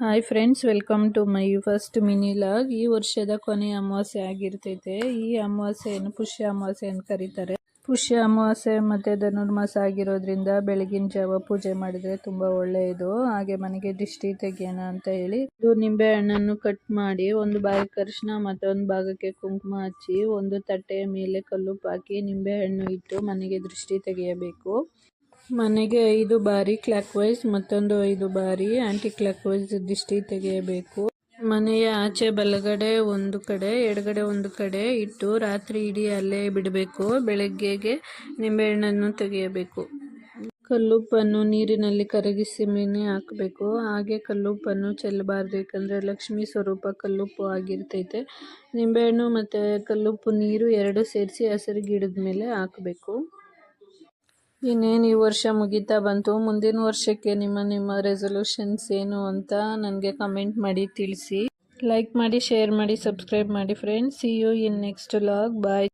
Hi friends welcome to my first mini vlog ಈ ವರ್ಷದ ಕೊನೆಯ ಅಮಾವಾಸ್ಯೆ ಆಗಿರ್ತೈತೆ. ಈ ಅಮಾವಾಸ್ಯೆಯನ್ನು ಪುಷ್ಯ ಅಮಾವಾಸ್ಯೆ ಅಂತ ಕರೀತಾರೆ. ಪುಷ್ಯ ಅಮಾವಾಸ್ಯೆ ಮತ್ತು ಧನುರ್ಮಾಸ ಆಗಿರೋದ್ರಿಂದ ಬೆಳಗಿನ ಜಾವ ಪೂಜೆ ಮಾಡಿದ್ರೆ ತುಂಬಾ ಒಳ್ಳೆಯದು. ಹಾಗೆ ಮನೆಗೆ ದಿಷ್ಟಿ ತೆಗೆಯೋಣ ಅಂತ ಹೇಳಿ ಇದು ನಿಂಬೆ ಹಣ್ಣನ್ನು ಕಟ್ ಮಾಡಿ ಒಂದು ಭಾಗಕ್ಕೆ ಅರಿಶಿನ ಮತ್ತೊಂದು ಭಾಗಕ್ಕೆ ಕುಂಕುಮ ಹಚ್ಚಿ ಒಂದು ತಟ್ಟೆಯ ಮೇಲೆ ಕಲ್ಲುಪ್ಪು ಹಾಕಿ ನಿಂಬೆ ಹಣ್ಣು ಇಟ್ಟು ಮನೆಗೆ ದೃಷ್ಟಿ ತೆಗೆಯಬೇಕು. ಮನೆಗೆ ಐದು ಬಾರಿ ಕ್ಲಾಕ್ ವೈಸ್ ಮತ್ತೊಂದು ಐದು ಬಾರಿ ಆಂಟಿ ಕ್ಲಾಕ್ ವೈಸ್ ದಿಷ್ಟಿ ತೆಗೆಯಬೇಕು. ಮನೆಯ ಆಚೆ ಬಲಗಡೆ ಒಂದು ಕಡೆ, ಎಡಗಡೆ ಒಂದು ಕಡೆ ಇಟ್ಟು ರಾತ್ರಿ ಇಡೀ ಅಲ್ಲೇ ಬಿಡಬೇಕು. ಬೆಳಗ್ಗೆಗೆ ನಿಂಬೆಹಣ್ಣನ್ನು ತೆಗೆಯಬೇಕು. ಕಲ್ಲುಪ್ಪನ್ನು ನೀರಿನಲ್ಲಿ ಕರಗಿಸಿ ಮೀನೆ ಹಾಕಬೇಕು. ಹಾಗೆ ಕಲ್ಲುಪ್ಪನ್ನು ಚೆಲ್ಲಬಾರ್ದು ಯಾಕಂದರೆ ಲಕ್ಷ್ಮೀ ಸ್ವರೂಪ ಕಲ್ಲುಪ್ಪು ಆಗಿರ್ತೈತೆ. ನಿಂಬೆಹಣ್ಣು ಮತ್ತು ಕಲ್ಲುಪ್ಪು ನೀರು ಎರಡು ಸೇರಿಸಿ ಹಸಿರು ಗಿಡದ ಮೇಲೆ ಹಾಕಬೇಕು. ಇನ್ನೇನು ಈ ವರ್ಷ ಮುಗಿತಾ ಬಂತು. ಮುಂದಿನ ವರ್ಷಕ್ಕೆ ನಿಮ್ಮ ನಿಮ್ಮ ರೆಸೊಲ್ಯೂಷನ್ಸ್ ಏನು ಅಂತ ನನಗೆ ಕಮೆಂಟ್ ಮಾಡಿ ತಿಳಿಸಿ. ಲೈಕ್ ಮಾಡಿ ಶೇರ್ ಮಾಡಿ ಸಬ್ಸ್ಕ್ರೈಬ್ ಮಾಡಿ friends see you in next vlog bye